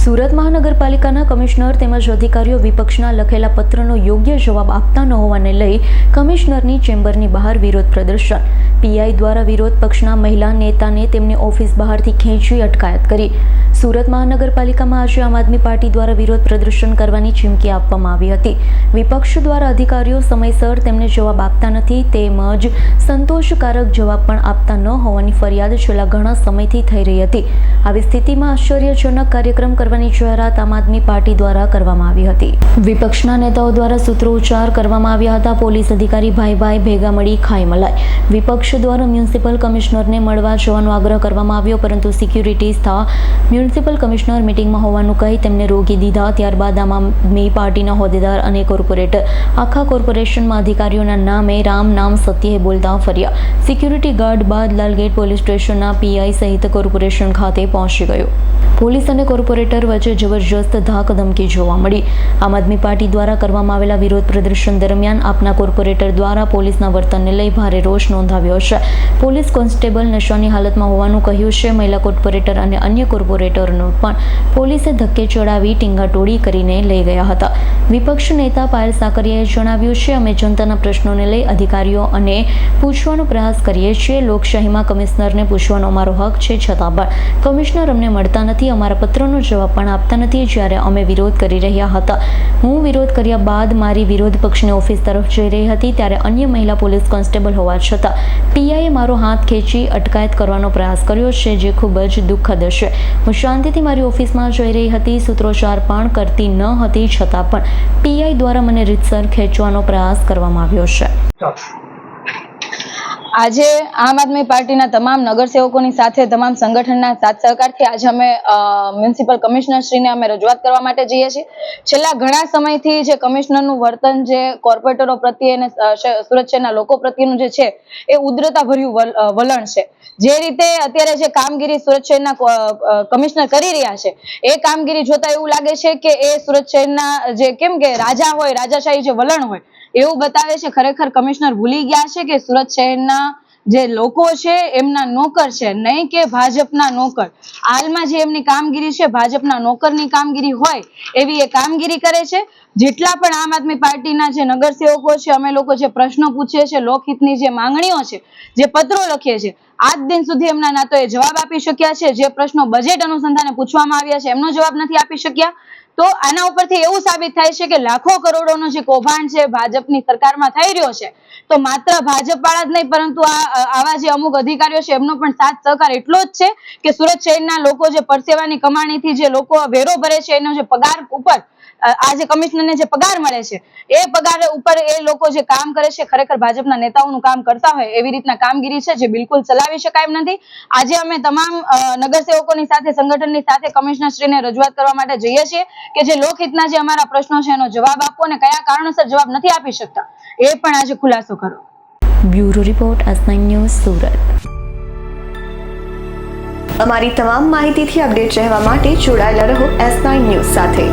સુરત મહાનગરપાલિકાના કમિશનર તેમજ અધિકારીઓ વિપક્ષના લખેલા પત્રનો યોગ્ય જવાબ આપતા ન હોવાને લઈ કમિશનરની ચેમ્બરની બહાર વિરોધ પ્રદર્શન. પીઆઈ દ્વારા વિરોધ પક્ષના મહિલા નેતાને તેમની ઓફિસ બહારથી ખેંચી અટકાયત કરી. સુરત મહાનગરપાલિકામાં આજે આમ આદમી પાર્ટી દ્વારા વિરોધ પ્રદર્શન કરવાની ચીમકી આપવામાં આવી હતી. વિપક્ષ દ્વારા અધિકારીઓ સમયસર તેમને જવાબ આપતા નથી, તેમજ સંતોષકારક જવાબ પણ આપતા ન હોવાની ફરિયાદ છેલ્લા ઘણા સમયથી થઈ રહી હતી. આવી સ્થિતિમાં આશ્ચર્યજનક કાર્યક્રમ કરવાની જાહેરાત આમ આદમી પાર્ટી દ્વારા કરવામાં આવી હતી. વિપક્ષના નેતાઓ દ્વારા સૂત્રોચ્ચાર કરવામાં આવ્યા હતા. પોલીસ અધિકારી ભાઈ ભાઈ ભેગા મળી ખાઈ મલાઈ. વિપક્ષ દ્વારા મ્યુનિસિપલ કમિશનરને મળવા જવાનો આગ્રહ કરવામાં આવ્યો, પરંતુ સિક્યુરિટી સ્થા મ્યુનિસિપલ કમિશનર મિટિંગમાં હોવાનું કહી તેમને રોકી દીધા. ત્યારબાદ આમ આદમી પાર્ટીના હોદ્દેદાર અને કોર્પોરેટર આખા કોર્પોરેશનમાં અધિકારીઓના નામે રામ નામ સત્યે બોલતા ફર્યા. સિક્યુરિટી ગાર્ડ બાદ લાલગેટ પોલીસ સ્ટેશનના પીઆઈ સહિત કોર્પોરેશન ખાતે પહોંચી ગયો. પોલીસ અને કોર્પોરેટર વચ્ચે જબરજસ્ત ધાક ધમકી જોવા મળી. આમ આદમી પાર્ટી દ્વારા કરવામાં આવેલા વિરોધ પ્રદર્શન દરમિયાન આપના કોર્પોરેટર દ્વારા પોલીસના વર્તનને લઈ ભારે રોષ નોંધાવ્યો છે. પોલીસ કોન્સ્ટેબલ નશાની હાલતમાં હોવાનું કહ્યું છે. મહિલા કોર્પોરેટર અને અન્ય કોર્પોરેટરનો પણ પોલીસે ધક્કે ચડાવી ટીંગાટોળી કરીને લઈ ગયા હતા. વિપક્ષ નેતા પાયલ સાકરિયાએ જણાવ્યું છે, અમે જનતાના પ્રશ્નોને લઈ અધિકારીઓ અને પૂછવાનો પ્રયાસ કરીએ છીએ. લોકશાહીમાં કમિશનરને પૂછવાનો અમારો હક છે છતાં પણ કમિશનર અમને મળતા નથી. અમારા પત્રનો જવાબ પણ આપતા નથી. જ્યારે અમે વિરોધ કરી રહ્યા હતા. હું વિરોધ કર્યા બાદ મારી વિરોધ પક્ષની ઓફિસ તરફ જઈ રહી હતી. ત્યારે અન્ય મહિલા પોલીસ કોન્સ્ટેબલ હોવા છતાં પીઆઈએ મારો હાથ ખેંચી અટકાયત કરવાનો પ્રયાસ કર્યો છે, જે ખૂબ જ દુઃખદ છે. હું શાંતિથી મારી ઓફિસમાં જઈ રહી હતી. સૂત્રોચ્ચાર પણ કરતી ન હતી. છતાં પણ પીઆઈ દ્વારા મને રીતસર ખેંચવાનો પ્રયાસ કરવામાં આવ્યો છે. આજે આમ આદમી પાર્ટીના તમામ નગરસેવકોની સાથે તમામ સંગઠનના સાથ સહકારથી આજે અમે મ્યુનિસિપલ કમિશનર શ્રીને અમે રજૂઆત કરવા માટે જઈએ છીએ. છેલ્લા ઘણા સમયથી જે કમિશનરનું વર્તન જે કોર્પોરેટરો પ્રત્યે અને સુરત શહેરના લોકો પ્રત્યેનું જે છે એ ઉદ્રતા ભર્યું વલ- અ, વલણ છે. જે રીતે અત્યારે જે કામગીરી સુરત શહેરના કમિશનર કરી રહ્યા છે એ કામગીરી જોતા એવું લાગે છે કે એ સુરત શહેરના જે કેમ કે રાજા હોય રાજાશાહી જે વલણ હોય એવું બતાવે છે, ખરેખર કમિશનર ભૂલી ગયા છે કે સુરત શહેરના જે લોકો છે, એમના નોકર છે? નહીં કે ભાજપના નોકર. હાલમાં જે એમની કામગીરી છે, ભાજપના નોકરની કામગીરી હોય, એવી એ કામગીરી કરે છે. જેટલા પણ આમ આદમી પાર્ટીના જે નગરસેવકો છે, અમે લોકો જે પ્રશ્નો પૂછીએ છીએ, લોકહિતની જે માંગણીઓ છે, જે પત્રો લખીએ છીએ, આજ દિન સુધી એમના ના તો એ જવાબ આપી શક્યા છે. જે પ્રશ્નો બજેટ અનુસંધાને પૂછવામાં આવ્યા છે, એમનો જવાબ નથી આપી શક્યા. તો આના ઉપરથી એવું સાબિત થાય છે કે લાખો કરોડોનો જે કૌભાંડ છે ભાજપની સરકારમાં થઈ રહ્યો છે, તો માત્ર ભાજપ વાળા જ નહીં, પરંતુ આવા જે અમુક અધિકારીઓ છે, એમનો પણ સાથ સહકાર એટલો જ છે કે સુરત શહેરના લોકો જે પરસેવાની કમાણીથી જે લોકો વેરો ભરે છે, એનો જે પગાર ઉપર આ જે કમિશનરને જે પગાર મળે છે એ પગાર ઉપર એ લોકો જે કામ કરે છે ખરેખર ભાજપના નેતાઓનું કામ કરતા હોય એવી રીતના કામગીરી છે જે બિલકુલ ચલાવી શકાય એમ નથી. આજે અમે તમામ નગરસેવકોની સાથે સંગઠનની સાથે કમિશનરશ્રીને રજૂઆત કરવા માટે જઈએ છીએ કે જે લોકહિતના જે અમારા પ્રશ્નો છે એનો જવાબ આપો અને કયા કારણોસર જવાબ નથી આપી શકતા એ પણ આજે ખુલાસો કરો. બ્યુરો રિપોર્ટ અસનાઇન ન્યૂઝ સુરત. અમારી તમામ માહિતીથી અપડેટ રહેવા માટે જોડાયેલા રહો એસ નાઇન ન્યૂઝ સાથે.